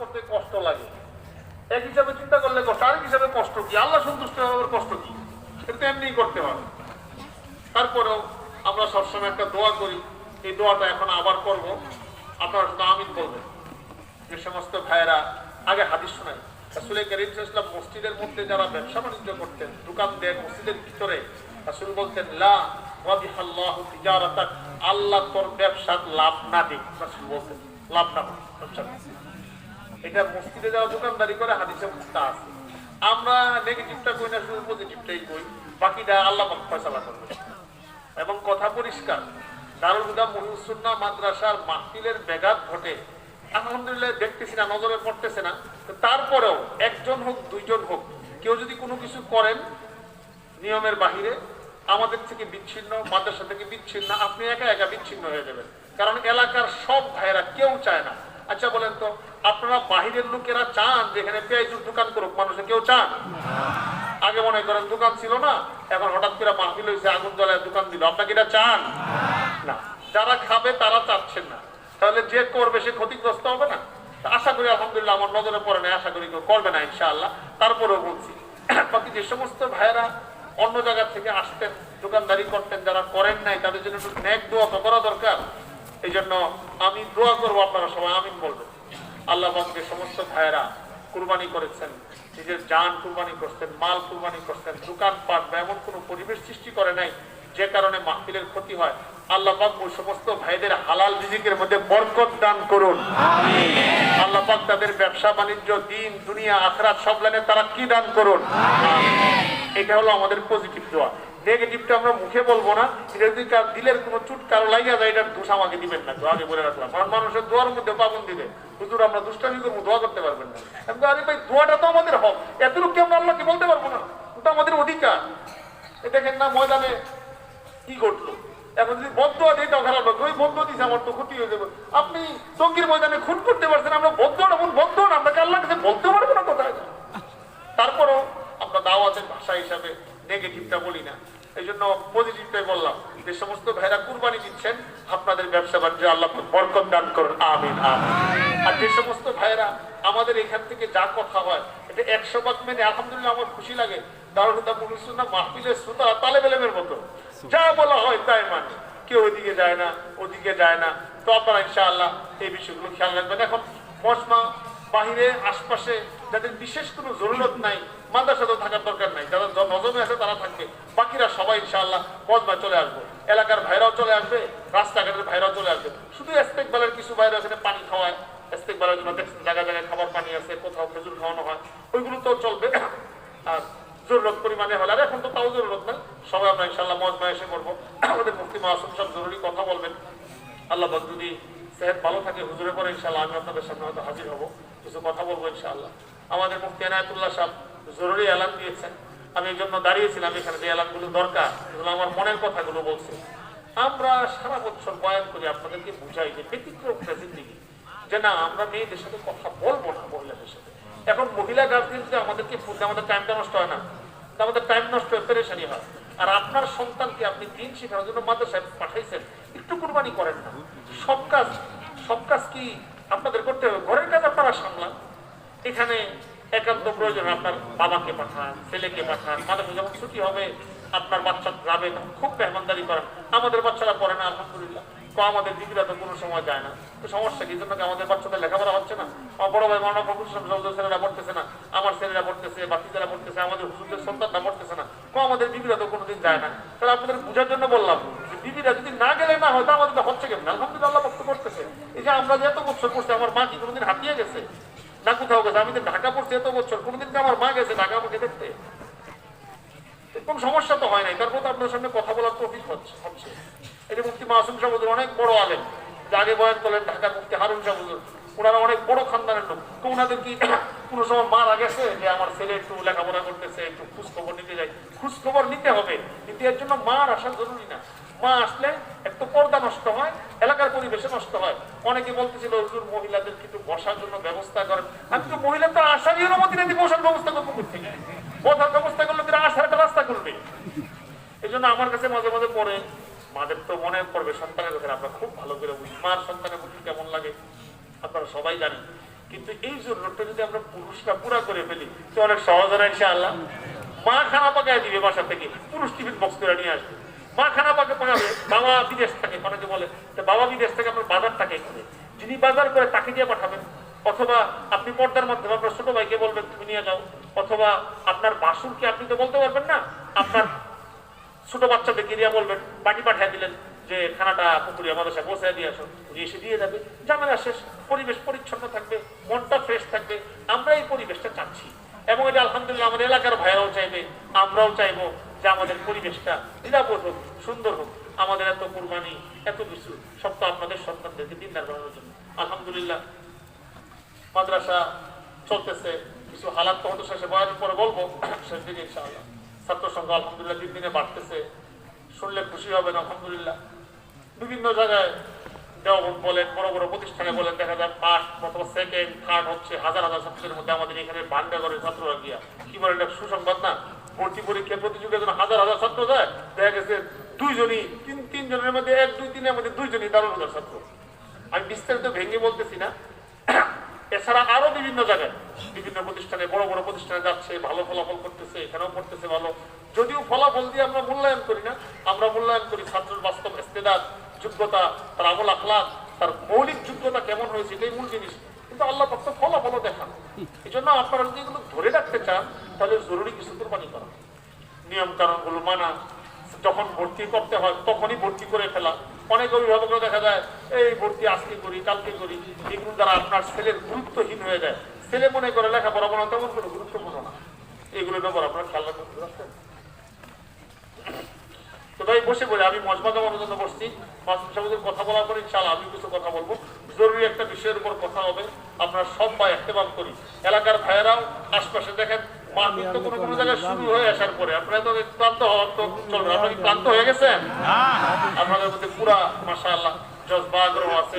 করতে কষ্ট লাগে। এক হিসাবে চিন্তা করলে কষ্ট, আরেক হিসাবে কষ্ট কি? আল্লাহ সন্তুষ্ট হওয়ার কষ্ট কি? তো এমনি করতে হবে তারপরেও আমরা সবসময় একটা দোয়া করি। এই দোয়াটা এখন আবার করব। আপনারা শুধু আমিন বলবেন। যে সমস্ত ভাইয়েরা, আগে হাদিস শোনায় আসলে করিম ইসলাম মসজিদের মধ্যে যারা ব্যবসা বাণিজ্য করতেন, দোকান দেন, মসজিদের ভিতরে, রাসুল বলতেন, লা আল্লাহ তোর ব্যবসার লাভ না দিক। বলতেন, লাভ না ব্যবসা এটা মসজিদে যাওয়া দোকানদারি করে, হাদিসে মুক্তা আছে। আমরা নেগেটিভটা কই না, শুধু পজিটিভটাই কই। বাকিটা আল্লাহ ফয়সালা করবে। এবং কথা পরিষ্কার। দারুল হুদা মহিউসুন্না মাদ্রাসার মাহফিলের ব্যাঘাত ঘটে। আলহামদুলিল্লাহ, দেখতেছি না, নজরে পড়তেছে না। তারপরেও একজন হোক, দুইজন হোক, কেউ যদি কোনো কিছু করেন নিয়মের বাহিরে, আমাদের থেকে বিচ্ছিন্ন, মাদ্রাসা থেকে বিচ্ছিন্ন, আপনি একা একা বিচ্ছিন্ন হয়ে যাবেন। কারণ এলাকার সব ভাইয়েরা কেউ চায় না। আচ্ছা বলেন তো, আপনারা বাহিরের লোকেরা চান যেখানে পেঁয়াজুর দোকান করুক, মানুষে কেউ চান? আগে মনে করেন দোকান ছিল না, এখন হঠাৎ করে মাহফিল হয়েছে আগুন জ্বলায় দোকান দিল। আপনাকে এটা চান? না। যারা খাবে তারা চাচ্ছেন না। তাহলে যে করবে সে ক্ষতিগ্রস্ত হবে না? আশা করি আলহামদুলিল্লাহ আমার নজরে পড়ে না আশা করি কেউ করবে না ইনশাআল্লাহ। তারপরেও বলছি, বাকি যে সমস্ত ভাইয়েরা অন্য জায়গা থেকে আসতেন, দোকানদারি করতেন, যারা করেন নাই, তাদের জন্য একটু ন্যাক দোয়া করা দরকার। এই জন্য আমি দোয়া করব আপনারা সবাই আমিন বলবেন। আল্লাহ যে সমস্ত ভাইয়েরা কুরবানি করেছেন নিজের জান কুরবানি করছেন মাল কুরবানি করছেন দোকান দোকানপাট বা এমন কোনো পরিবেশ সৃষ্টি করে নাই যে কারণে মাহফিলের ক্ষতি হয় আল্লাহ পাক ওই সমস্ত ভাইদের হালাল রিজিকের মধ্যে বরকত দান করুন। আল্লাহ পাক তাদের ব্যবসা বাণিজ্য দিন দুনিয়া আখরাত সব লাইনে তারা কি দান করুন? এটা হলো আমাদের পজিটিভ দোয়া। নেগেটিভটা আমরা মুখে বলব না। এটা যদি কার দিলের কোনো চুট কারও লাগিয়া যায়, এটার দোষ আমাকে দিবেন না। তো আগে বলে রাখলাম। কারণ মানুষের দোয়ার মধ্যে পাবন দিবে। হুজুর, আমরা দুষ্টামি করব, দোয়া করতে পারবেন না। আমি আরে ভাই, দোয়াটা তো আমাদের হক। এতটুকু কি আমরা আল্লাহকে বলতে পারব না? ওটা আমাদের অধিকার। এ দেখেন না, ময়দানে কি ঘটলো? এখন যদি বদ্ধ দিই তাও খারাপ ওই বদ্ধ দিছে, আমার তো ক্ষতি হয়ে যাবে। আপনি টঙ্গির ময়দানে খুন করতে পারছেন, আমরা বদ্ধ না বদ্ধ না আপনাকে আল্লাহ কাছে বলতে পারব না কোথায় তারপরও আমরা দাওয়াতের ভাষা হিসাবে নেগেটিভটা বলি না এই জন্য পজিটিভটাই বললাম যে সমস্ত ভাইরা কুরবানি দিচ্ছেন আপনাদের ব্যবসা বাণিজ্য, আল্লাহ বরকত দান করুন, আমিন আর যে সমস্ত ভাইরা আমাদের এখান থেকে যা কথা হয়, এটা একশো ভাগ মেনে আলহামদুলিল্লাহ আমার খুশি লাগে। শ্রোতা তালে বেলেমের মতো। যা বলা হয় তাই মানে। কেউ ওদিকে যায় না, ওদিকে যায় না। ইনশাআল্লাহ এই বিষয়গুলো খেয়াল রাখবেন। এখন আশপাশে বিশেষ কোনো জরুরত নাই মাদ্রাসা তো থাকার দরকার নাই। যারা নজমে আছে তারা থাকবে। বাকিরা সবাই ইনশাআল্লাহ মজমায় চলে আসব। এলাকার ভাইরাও চলে আসবে, রাস্তাঘাটের ভাইরাও চলে আসবে। শুধু এস্তেকবালের কিছু বাইরে এখানে পানি খাওয়ায়। এস্তেকবালের জন্য দেখছেন জায়গায় জায়গায় খাবার পানি আছে, কোথাও খেজুর খাওয়ানো হয়। ওইগুলো তো চলবে। আর জরুরত পরিমাণে হলে, আর এখন তো তাও জরুরত না। সবাই আমরা ইনশাআল্লাহ মজমায় এসে করব আমাদের মুক্তি মাসুম সব জরুরি কথা বলবেন। আল্লাহ যদি সেহেদ ভালো থাকে হুজুরে পরে ইনশাআল্লাহ আমি আপনাদের সামনে হয়তো হাজির হব। কিছু কথা বলব ইনশাআল্লাহ। আমাদের মুফতি এনায়তুল্লাহ সাহেব জরুরি অ্যালার্ম দিয়েছেন। আমি এই জন্য দাঁড়িয়েছিলাম এখানে, যে এলানগুলো দরকার, এগুলো আমার মনের কথাগুলো বলছে। আমরা সারা বছর বয়ান করি, আপনাদেরকে বুঝাই যে ব্যতিক্রম জিন্দিগি যে না, আমরা মেয়েদের সাথে কথা বলব না মহিলাদের সাথে। এখন মহিলা গার্জেন যে আমাদেরকে আমাদের টাইমটা নষ্ট হয় না। আমাদের টাইম নষ্ট হয়ে, পেরেশানি হয়। আর আপনার সন্তানকে আপনি দিন শেখানোর জন্য মাদ্রাসায় পাঠাইছেন, একটু কুরবানি করেন না। সব কাজ সব কাজ কি আপনাদের করতে হবে? ঘরের কাজ আপনারা সামলান। এখানে একান্ত প্রয়োজন আপনার বাবাকে পাঠান, ছেলেকে পাঠান। মাদ্রাসা যখন ছুটি হবে, আপনার বাচ্চা যাবে তখন খুব মেহমানদারি করেন। আমাদের বাচ্চারা পড়ে না, আলহামদুলিল্লাহ। তো আমাদের দিদিরা তো কোনো সময় যায় না। তো সমস্যা কি? জন্য আমাদের বাচ্চাদের লেখাপড়া হচ্ছে না? আমার বড় ভাই মানব ছেলেরা পড়তেছে না। আমার ছেলেরা পড়তেছে বাচ্চারা পড়তেছে, আমাদের হুজুরদের সন্তানরা পড়তেছে না। তো আমাদের বিবিরা তো কোনোদিন যায় না। তাহলে আপনাদের বোঝার জন্য বললাম যে বিবিরা যদি না গেলে না হয় তো আমাদের হচ্ছে কেমন? আলহামদুলিল্লাহ ভক্ত করতেছে। এই যে আমরা যে এত বছর করছি আমার মা কি কোনোদিন হাতিয়ে গেছে? না কোথাও গেছে, আমি তো ঢাকা পড়ছি, এত বছর, কোনোদিন তো আমার মা গেছে ঢাকা আমাকে দেখতে। কোন সমস্যা তো হয় নাই, তারপর তো আপনার সামনে কথা বলার তৌফিক হচ্ছে হচ্ছে। মুফতি মাসুম সাহুদুর অনেক বড় আলেন যে আগে বয়ান করলেন ঢাকার মুক্তি হারুন সাহুদুর ওনারা অনেক বড় খানদানের লোক। তো ওনাদের কি কোনো সময় মারা গেছে যে আমার ছেলে একটু লেখাপড়া করতেছে, একটু খোঁজ খবর নিতে যাই খোঁজ খবর নিতে হবে, কিন্তু এর জন্য মার আসা জরুরি না। মা আসলে একটু পর্দা নষ্ট হয়, এলাকার পরিবেশে নষ্ট হয়। অনেকে বলতেছিল, হুজুর, মহিলাদের কিন্তু বসার জন্য ব্যবস্থা করেন? আমি তো মহিলা তো আসারই অনুমতি নেই বসার ব্যবস্থা করব কোথেকে? বসার ব্যবস্থা করলে তারা আসার একটা রাস্তা করবে। এই জন্য আমার কাছে মাঝে মাঝে পড়ে, মাদের তো মনে পড়বে সন্তানের কথা আমরা খুব ভালো করে বুঝি। মার সন্তানের বুঝি কেমন লাগে? আপনারা সবাই জানেন। কিন্তু এই জরুরতটা যদি আমরা পুরুষরা পুরা করে ফেলি তো অনেক সহজ হয় না ইনশাআল্লাহ? মা খানা পাকায় দিবে বাসা থেকে। পুরুষ টিফিন বক্স করে নিয়ে আসবে। মা খানা পাকে পাকাবে বাবা বিদেশ থাকে। অনেকে বলে বাবা বিদেশ থেকে আপনার বাজার বাজারটাকে করে যিনি বাজার করে তাকে দিয়ে পাঠাবেন। অথবা আপনি পর্দার মাধ্যমে আপনার ছোট ভাইকে বলবেন, তুমি নিয়ে যাও। অথবা আপনার বাসুরকে আপনি তো বলতে পারবেন না, আপনার ছোট বাচ্চাদেরকে দিয়ে বলবেন বাড়ি পাঠিয়ে দিলেন। যে খানাটা পুকুরি আমাদের সাথে পৌঁছায় দিয়ে আসো এসে দিয়ে যাবে। ঝামেলা শেষ, পরিবেশ পরিচ্ছন্ন থাকবে, মনটা ফ্রেশ থাকবে। আমরা এই পরিবেশটা চাচ্ছি। এবং এটা আলহামদুলিল্লাহ আমাদের এলাকার ভাইরাও চাইবে, আমরাও চাইব যে আমাদের পরিবেশটা নিরাপদ হোক, সুন্দর হোক। আমাদের এত কোরবানি, এত কিছু, সব তো আপনাদের সন্তানদেরকে দিনদার বানানোর জন্য। আলহামদুলিল্লাহ, মাদ্রাসা চলতেছে। কিছু হালাত তো হয়তো শেষে বয়ানের পরে বলব, শেষ দিকে ইনশাআল্লাহ। ছাত্র সংখ্যা আলহামদুলিল্লাহ দিন দিনে বাড়তেছে। শুনলে খুশি হবেন, আলহামদুলিল্লাহ। বিভিন্ন জায়গায় বলেন, বড় বড় প্রতিষ্ঠানে বলেন, দেখা যায় ফার্স্ট অথবা সেকেন্ড থার্ড হচ্ছে হাজার হাজার ছাত্রের মধ্যে আমাদের এখানে বান্ডা করে ছাত্ররা গিয়া। কি বলে এটা সুসংবাদ না? ভর্তি পরীক্ষা প্রতিযোগিতা যখন হাজার হাজার ছাত্র যায়, দেখা গেছে দুইজনই, তিন, তিনজনের মধ্যে এক, দুই, তিনের মধ্যে দুইজনই দারুণ হাজার ছাত্র। আমি বিস্তারিত ভেঙে বলতেছি না। এছাড়া আরও বিভিন্ন জায়গায় বিভিন্ন প্রতিষ্ঠানে, বড় বড় প্রতিষ্ঠানে যাচ্ছে, ভালো ফলাফল করতেছে, এখানেও করতেছে ভালো। যদিও ফলাফল দিয়ে আমরা মূল্যায়ন করি না, আমরা মূল্যায়ন করি ছাত্রের বাস্তব ইস্তেদাদ। যোগ্যতা, তার আমল আখলাক তার মৌলিক যোগ্যতা কেমন হয়েছে, এটাই মূল জিনিস। কিন্তু আল্লাহ পাক তো ফলাফল দেখান। এই জন্য আপনারা যদি এগুলো ধরে রাখতে চান, তাহলে জরুরি কিছু কোরবানি করা। নিয়ম কানুনগুলো মানা। যখন ভর্তি করতে হয়, তখনই ভর্তি করে ফেলা। অনেক অভিভাবকরা দেখা যায়, এই ভর্তি আজকে করি, কালকে করি। এগুলো দ্বারা আপনার ছেলের গুরুত্বহীন হয়ে যায়। ছেলে মনে করে লেখাপড়া হয় তেমন কোনো গুরুত্বপূর্ণ না। এগুলোর ব্যাপার আপনার খেয়াল রাখতে ভাই বসে বলে, আমি মজমা জমানোর জন্য বসছি। মাসুদ সাহেবের কথা বলার পরে ইনশাআল্লাহ আমি কিছু কথা বলব। জরুরি একটা বিষয়ের উপর কথা হবে। আপনারা সব বা এহতেমাম করি। এলাকার ভাইয়েরাও আশপাশে দেখেন, মারপিট তো কোনো কোনো জায়গায় শুরু হয়ে আসার পরে। আপনারা তো ক্লান্ত হওয়ার তো চলবে আপনারা কি ক্লান্ত হয়ে গেছেন? আপনাদের মধ্যে পুরা মাসা আল্লাহ জজবা আগ্রহ আছে।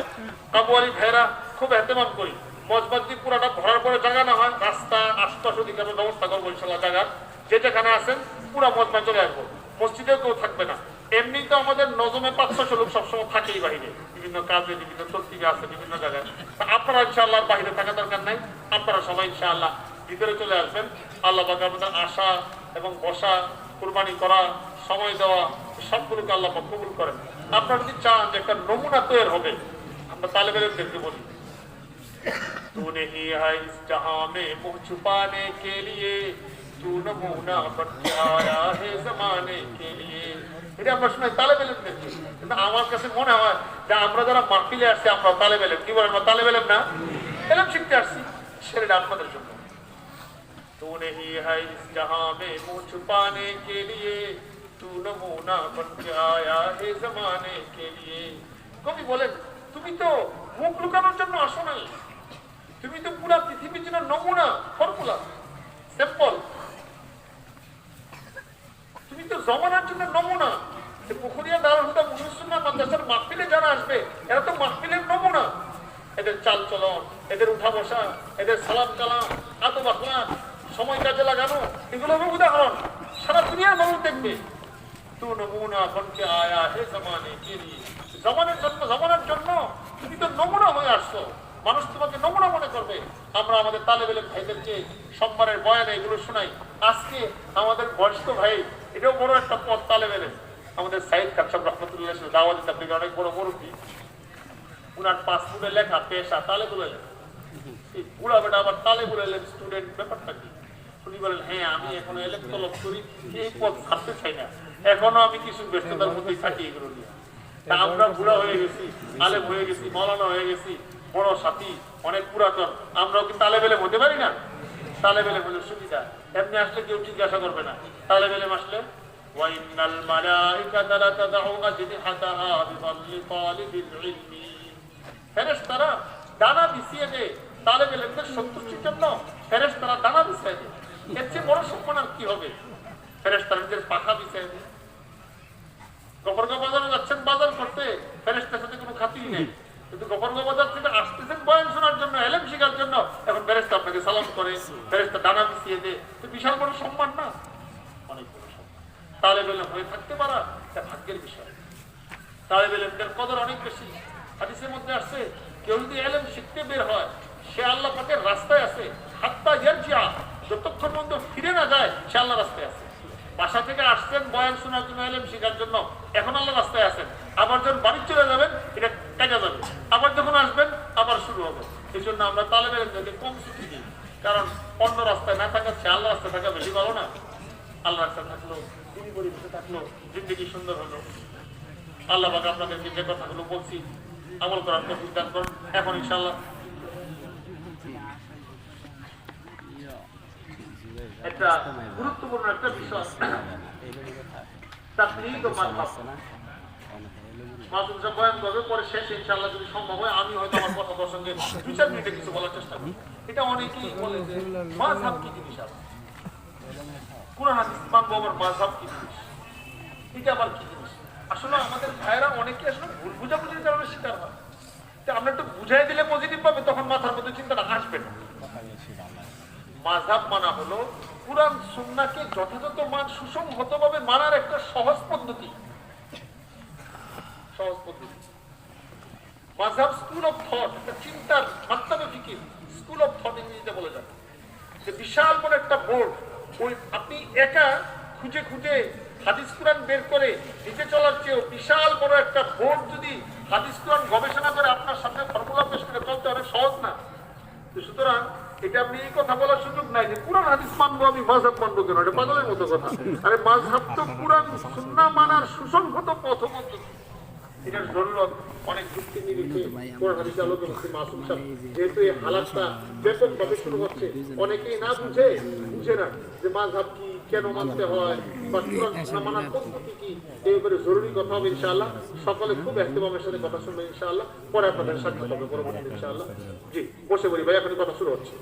কাবুয়ালি ভাইয়েরা, খুব এহতেমাম করি। মজবাদ দিয়ে পুরাটা ভরার পরে জায়গা না হয়, রাস্তা, আশপাশ ওদিকে আমরা ব্যবস্থা করব ইনশাল্লাহ জায়গার যে যেখানে আছেন, পুরা মজমা চলে আসব। মসজিদেও কেউ থাকবে না এমনি তো আমাদের নজমে পাঁচ ছশো লোক সবসময় থাকেই বাহিরে বিভিন্ন কাজে বিভিন্ন তর্তিবে আছে বিভিন্ন জায়গায় তা আপনারা ইনশাআল্লাহ বাহিরে থাকা দরকার নাই আপনারা সবাই ইনশাআল্লাহ ভিতরে চলে আসবেন আল্লাহ পাক আমাদের আশা এবং বসা কুরবানি করা সময় দেওয়া সবগুলোকে আল্লাহ পাক কবুল করেন আপনারা যদি চান যে একটা নমুনা তৈরি হবে আমরা তালেবেদেরকে বলি तू नहीं है इस जहां में मुंह छुपाने के लिए तू नमूना बन के आया है जमाने के लिए এটা আমরা শুনে তালে বেলেন দেখি কিন্তু আমার কাছে মনে হয় যে আমরা যারা মাহফিলে আসছি আমরা তালে বেলেন কি বলেন আমরা তালে বেলেন না এলাম শিখতে আসছি সেটা আপনাদের জন্য तू नहीं है इस जहां में मुंह छुपाने के लिए तू नमूना बन के आया है जमाने के लिए কবি বলেন তুমি তো মুখ লুকানোর জন্য আসো নাই তুমি তো পুরা পৃথিবীর জন্য নমুনা ফর্মুলা স্যাম্পল তুমি তো জমানার জন্য নমুনা। পুকুরিয়া হুদা মুসলিমা মাদ্রাসার মাহফিলে যারা আসবে, এরা তো মাহফিলের নমুনা। এদের চাল চলন, এদের উঠা বসা, এদের সালাম কালাম আতো বাখলা সময় কাজে লাগানো, এগুলো হবে উদাহরণ। সারা দুনিয়ার মানুষ দেখবে। তু নমুনা বনকে আয়া হে জমানে কে লিয়ে জমানের জন্য, জমানার জন্য তুমি তো নমুনা হয়ে আসছো মানুষ তোমাকে নমুনা মনে করবে। আমরা আমাদের তালেবেলের ভাইদেরকে সম্মানের বয়ানে এগুলো শোনাই। আজকে আমাদের বয়স্ক ভাই এটাও বড় একটা পথ তালেবেলের আমাদের সাইদ কাকসাব রহমতুল্লাহ দাওয়াত তাবলিগের অনেক বড় মুরব্বী। উনার পাসপোর্টে লেখা, পেশা তালে বলে এই বুড়া বেটা আবার তালে বলে স্টুডেন্ট ব্যাপারটা কি? উনি বলেন হ্যাঁ আমি এখন এলেক তলব করি, এই পথ ছাড়তে চাই না। এখনও আমি কিছু ব্যস্ততার মধ্যে থাকি এগুলো নিয়ে। আমরা বুড়া হয়ে গেছি, আলেম হয়ে গেছি, মৌলানা হয়ে গেছি, বড় সাথী, অনেক পুরাতন। আমরাও কি তালে বেলে হতে পারি না? তালে বেলে হলে সুবিধা এমনি আসলে কেউ জিজ্ঞাসা করবে না তালে বেলে আসলে وإن الملائكة لتدع أجنحتها بفضل طالب العلم ফেরেশতারা দানা বিছিয়ে দেয় তালেব ইলমদের সন্তুষ্টির জন্য ফেরেশতারা দানা বিছিয়ে দেয় এর চেয়ে বড় সম্মান আর কি হবে ফেরেশতারা নিজের পাখা বিছিয়ে দেয় গফরগা বাজারে যাচ্ছেন বাজার করতে ফেরেশতার সাথে কোনো খাতির নেই কিন্তু গফরগা বাজার থেকে আসতেছেন বয়ান শোনার জন্য, এলেম শেখার জন্য। এখন ফেরেশতা আপনাকে সালাম করে, ফেরেশতা দানা বিছিয়ে দেয়। তো বিশাল বড় সম্মান না? অনেক বড় সম্মান। তালেব ইলম হয়ে থাকতে পারা, এটা ভাগ্যের বিষয়। তালেব ইলমদের কদর অনেক বেশি। হাদিসের মধ্যে আসছে, কেউ যদি এলেম শিখতে বের হয়, সে আল্লাহ পাকের রাস্তায় আছে। হাত্তা ইয়ারজিয়া যতক্ষণ পর্যন্ত ফিরে না যায়, সে আল্লাহ রাস্তায় আছে। বাসা থেকে আসছেন বয়ান শোনার জন্য, এলেম শেখার জন্য। এখন আল্লাহ রাস্তায় আছেন আবার যখন বাড়ি চলে যাবেন এটা কাজা যাবে আবার যখন আসবেন আবার শুরু হবে এই জন্য আমরা তালে বেড়ে কম ছুটি দিই কারণ অন্য রাস্তায় না থাকা সে আল্লাহ রাস্তায় থাকা বেশি ভালো না। আল্লাহ রাস্তায় থাকল তিনি পরিবেশে থাকল জিন্দগি সুন্দর হলো। আল্লাহ পাক আপনাদেরকে যে কথাগুলো বলছি আমল করার তৌফিক দান করুন। এখন ইনশাআল্লাহ। একটা গুরুত্বপূর্ণ একটা বিষয়। তাকলিদ ও মাযহাব পরে যদি সম্ভব হয়, আমি হয়তো আমার কথা প্রসঙ্গে কিছু বলার চেষ্টা করি এটা বলে কি জিনিস কি জিনিস? আবার কি জিনিস? আসলে আমাদের ভাইয়েরা আসলে ভুল শিকার হয়। আমরা একটু বুঝাই দিলে পজিটিভ পাবে, তখন মাথার মধ্যে চিন্তাটা আসবে না। মাঝাব মানা হলো, কোরআন সুন্নাকে যথাযথ মান সুসংহতভাবে মানার একটা সহজ পদ্ধতি। সহজ পদ্ধতি। মাঝাব স্কুল অফ থট একটা চিন্তার মাত্রাবে ফিকির স্কুল অফ থট ইংরেজিতে বলে যাবে। যে বিশাল বড় একটা বোর্ড ওই আপনি একা খুঁজে খুঁজে হাদিস কোরআন বের করে নিচে চলার চেয়েও বিশাল বড় একটা বোর্ড যদি হাদিস কোরআন গবেষণা করে আপনার সামনে ফর্মুলা পেশ করে চলতে অনেক সহজ না। তো সুতরাং এটা আপনি এই কথা বলার সুযোগ নাই যে কোরআন, হাদিস মানবো আমি, মাঝহাব মানবো কেন? এটা পাগলের মতো কথা। আরে মাঝহাব তো কোরআন, সুন্না মানার সুসংহত পথ এটার জরুরত অনেক যুক্তি নিরিখে কোরআন হাদিসে আলোচনা হচ্ছে মাসুম সাহেব যেহেতু এই হালাতটা ব্যাপকভাবে শুরু হচ্ছে অনেকেই না বুঝে বুঝে না যে মাঝহাব কি কেন মানতে হয় বা কোরআন মানার পদ্ধতি কি এই ব্যাপারে জরুরি কথা হবে ইনশাআল্লাহ। সকলে খুব এহতেমামের সাথে কথা শুনবে ইনশাআল্লাহ। পরে আপনাদের সাক্ষাৎ হবে পরবর্তী ইনশাআল্লাহ। জি বসে বলি ভাই এখনই কথা শুরু হচ্ছে।